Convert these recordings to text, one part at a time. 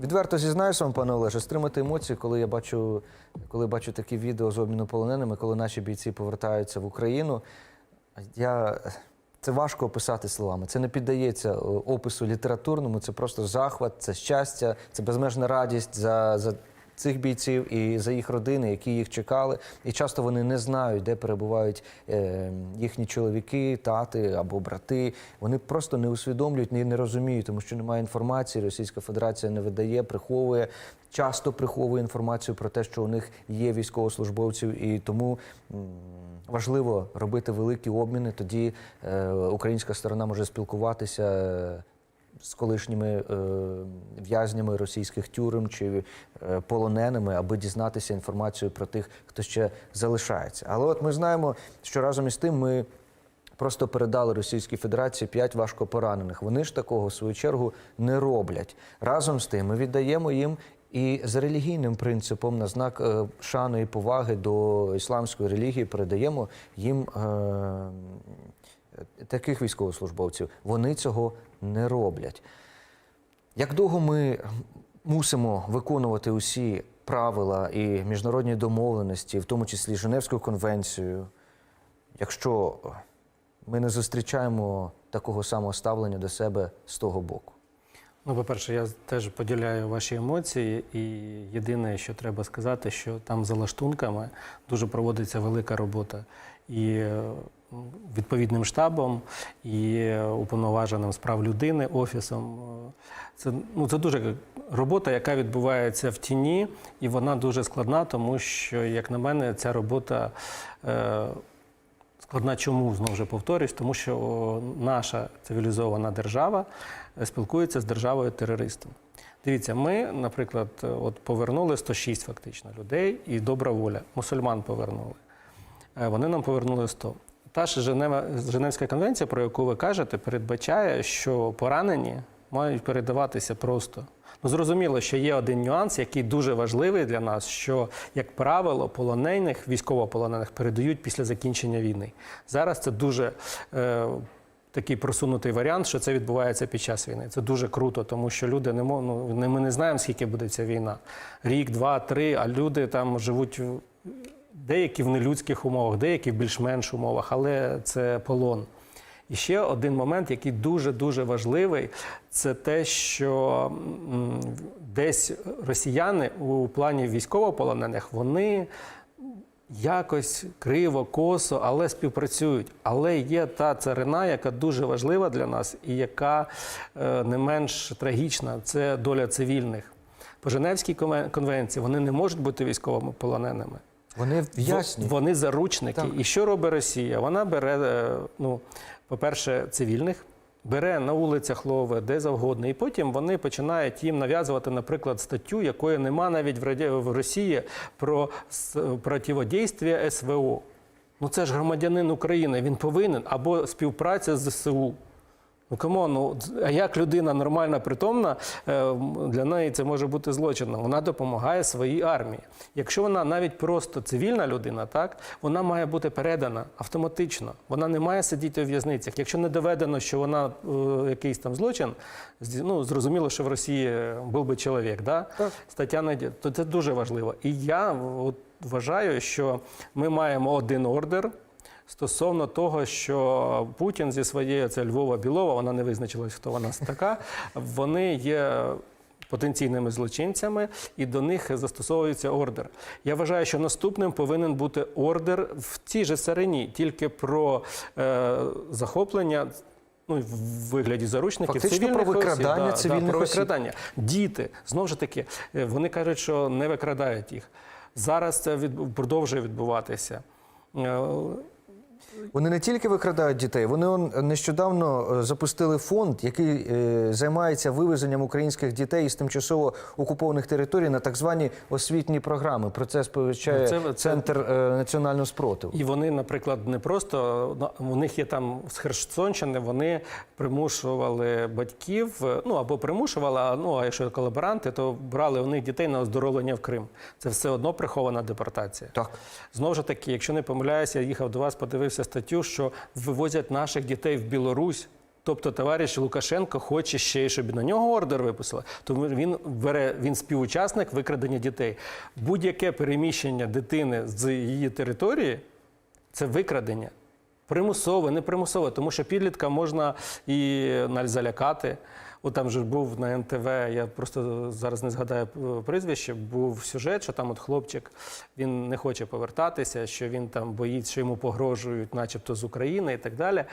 Відверто зізнаюся вам, пане Олеже, стримати емоції, коли я бачу, коли бачу такі відео з обміну полоненими, коли наші бійці повертаються в Україну. Я... Це важко описати словами. Це не піддається е, опису літературному, це просто захват, це щастя, це безмежна радість за, за цих бійців і за їх родини, які їх чекали. І часто вони не знають, де перебувають е, їхні чоловіки, тати або брати. Вони просто не усвідомлюють, не, розуміють, тому що немає інформації. Російська Федерація не видає, приховує. Часто приховує інформацію про те, що у них є військовослужбовців, і тому важливо робити великі обміни. Тоді е, українська сторона може спілкуватися з колишніми е, в'язнями російських тюрем чи е, полоненими, аби дізнатися інформацію про тих, хто ще залишається. Але от ми знаємо, що разом із тим ми. Просто передали Російській Федерації п'ять важкопоранених. Вони ж такого в свою чергу не роблять. Разом з тим ми віддаємо їм і за релігійним принципом на знак е, шани і поваги до ісламської релігії передаємо їм таких військовослужбовців. Вони цього не роблять. Як довго ми мусимо виконувати усі правила і міжнародні домовленості, в тому числі Женевську конвенцію, якщо ми не зустрічаємо такого самого ставлення до себе з того боку? Ну, по-перше, я теж поділяю ваші емоції, і єдине, що треба сказати, що там за лаштунками дуже проводиться велика робота. І е, відповідним штабом, і уповноваженим з прав людини офісом. Це, ну, це дуже робота, яка відбувається в тіні, і вона дуже складна, тому що, як на мене, ця робота. Е, Складна чому знову ж повторюсь, тому що наша цивілізована держава е, спілкується з державою терористом. Дивіться, ми, наприклад, е, от повернули 106 фактично людей, і добра воля. Мусульман повернули. Е, Вони нам повернули 100. Та ж Женевська конвенція, про яку ви кажете, передбачає, що поранені мають передаватися просто. Ну, зрозуміло, що є один нюанс, який дуже важливий для нас, що, як правило, полонених, військовополонених передають після закінчення війни. Зараз це дуже е, такий просунутий варіант, що це відбувається під час війни. Це дуже круто, тому що люди не ну, ми не знаємо, скільки буде ця війна. Рік, два, три, а люди там живуть. Деякі в нелюдських умовах, деякі в більш-менш умовах, але це полон. І ще один момент, який дуже-дуже важливий, це те, що десь росіяни у плані військовополонених вони якось криво, косо, але співпрацюють. Але є та царина, яка дуже важлива для нас і яка е, не менш трагічна це доля цивільних. По Женевській конвенції вони не можуть бути військовими полоненими. Вони в'ясні. Вони заручники. Так. І що робить Росія? Вона бере, е, ну, по-перше, цивільних, бере на вулицях лове, де завгодно, і потім вони починають їм нав'язувати, наприклад, статтю, якої нема навіть в, Росії про противодействие СВО. Ну це ж громадянин України, він повинен або співпраця з ЗСУ. Ну камон, ну а як людина нормальна, притомна, е, для неї це може бути злочином. Вона допомагає своїй армії. Якщо вона навіть просто цивільна людина, так вона має бути передана автоматично. Вона не має сидіти у в'язницях. Якщо не доведено, що вона е, якийсь там злочин, ну зрозуміло, що в Росії е, був би чоловік, да? Так. стаття не то це дуже важливо. І я от, вважаю, що ми маємо один ордер. Стосовно того, що Путін зі своєю це Львова Білова, вона не визначилась, хто вона така. Вони є потенційними злочинцями, і до них застосовується ордер. Я вважаю, що наступним повинен бути ордер в цій же царині, тільки про е, захоплення. Ну, в вигляді заручників Фактично цивільних про викрадання осіб, цивільних да, про осіб. викрадання. Діти знову ж таки, е, вони кажуть, що не викрадають їх. Зараз це від, продовжує відбуватися. Вони не тільки викрадають дітей, вони он, нещодавно е, запустили фонд, який е, займається вивезенням українських дітей із тимчасово окупованих територій на так звані освітні програми. Про це сповіщає це- це- центр е, національного спротиву. І вони, наприклад, не просто у них є там з Херсонщини, вони примушували батьків, е, ну або примушували, а ну а якщо колаборанти, то брали у них дітей на оздоровлення в Крим. Це все одно прихована депортація. Так. Знову ж таки, якщо не помиляюся, я їхав до вас, подивився статтю, що вивозять наших дітей в Білорусь. Тобто, товариш Лукашенко хоче ще й щоб на нього ордер виписали. Тому він бере він співучасник викрадення дітей. Будь-яке переміщення дитини з її території це викрадення. Примусове, не примусове, тому що підлітка можна і залякати. От там же був на НТВ, я просто зараз не згадаю е, прізвище, був сюжет, що там от хлопчик він не хоче повертатися, що він там боїться, що йому погрожують, начебто з України і так далі.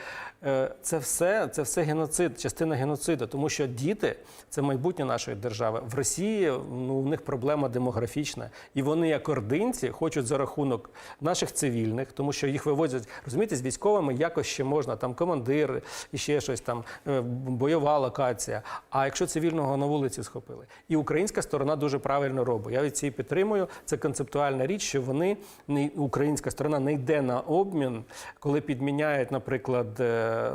Е, Це все, це все геноцид, частина геноциду, тому що діти це майбутнє нашої держави. В Росії ну, у них проблема демографічна, і вони, як ординці, хочуть за рахунок наших цивільних, тому що їх вивозять, розумієте, з військовими якось ще можна, там командир і ще щось там, е, бойова локація. А якщо цивільного на вулиці схопили, і українська сторона дуже правильно робить. Я від цієї підтримую. Це концептуальна річ, що вони не українська сторона не йде на обмін, коли підміняють, наприклад, е,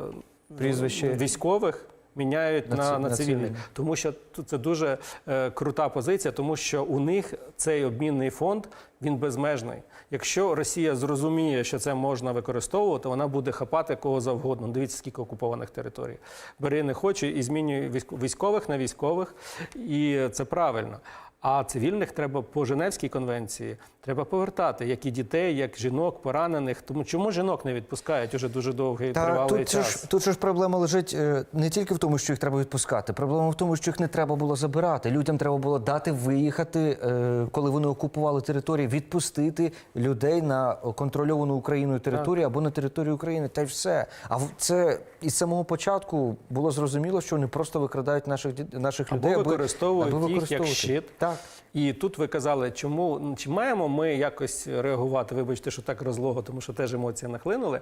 Прізвище. військових. Міняють На на, на, цивільних. тому що це дуже е, крута позиція, тому що у них цей обмінний фонд він безмежний. Якщо Росія зрозуміє, що це можна використовувати, вона буде хапати кого завгодно. Дивіться, скільки окупованих територій. Бери не хочу і змінює військ- військових на військових, і це правильно. А цивільних треба по Женевській конвенції треба повертати, як і дітей, як жінок, поранених. Тому чому жінок не відпускають уже дуже довгий Та тривалий тут, час? ж, тут же ж проблема лежить е, не тільки в тому, що їх треба відпускати. Проблема в тому, що їх не треба було забирати. Людям треба було дати виїхати, е, коли вони окупували території, відпустити людей на контрольовану Україною територію або на територію України. Та й все. А це із самого початку було зрозуміло, що вони просто викрадають наших наших людей, Або аби- використовують аби їх як щит. Так. І тут ви казали, чому чи маємо ми якось реагувати? Вибачте, що так розлого, тому що теж емоції нахлинули.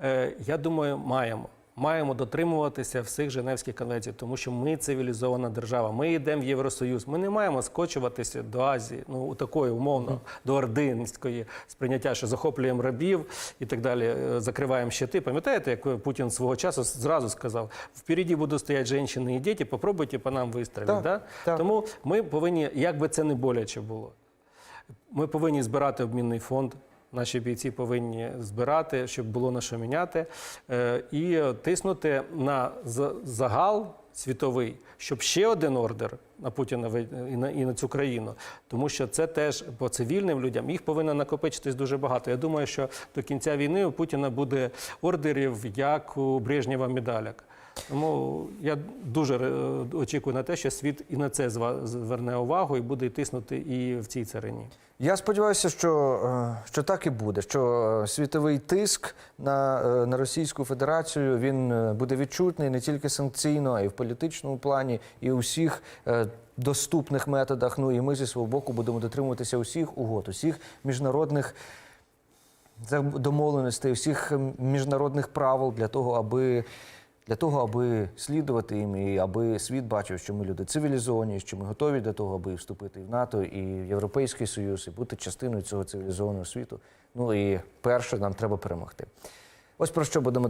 Е, я думаю, маємо. Маємо дотримуватися всіх Женевських конвенцій, тому що ми цивілізована держава. Ми йдемо в Євросоюз. Ми не маємо скочуватися до Азії, ну у такої умовно до ординської сприйняття, що захоплюємо рабів і так далі. е, Закриваємо щити. Пам'ятаєте, як Путін свого часу зразу сказав: впереді будуть стоять жінки і діти, попробуйте по нам вистрілити. Да? так. Тому ми повинні, як би це не боляче було, ми повинні збирати обмінний фонд. Наші бійці повинні збирати, щоб було на що міняти, е, і тиснути на загал світовий, щоб ще один ордер на Путіна і на, і на цю країну. Тому що це теж по цивільним людям їх повинно накопичитись дуже багато. Я думаю, що до кінця війни у Путіна буде ордерів, як у Брежнєва медаляк. Тому я дуже е, очікую на те, що світ і на це зверне увагу і буде тиснути і в цій царині. Я сподіваюся, що, е, що так і буде. Що е, світовий тиск на, на Російську Федерацію він буде відчутний не тільки санкційно, а й в політичному плані, і у всіх е, доступних методах. Ну і ми зі свого боку будемо дотримуватися усіх угод, усіх міжнародних домовленостей, всіх міжнародних правил для того, аби. Для того, аби слідувати їм, і аби світ бачив, що ми люди цивілізовані, що ми готові до того, аби вступити в НАТО, і в Європейський Союз, і бути частиною цього цивілізованого світу. Ну і перше, нам треба перемогти. Ось про що будемо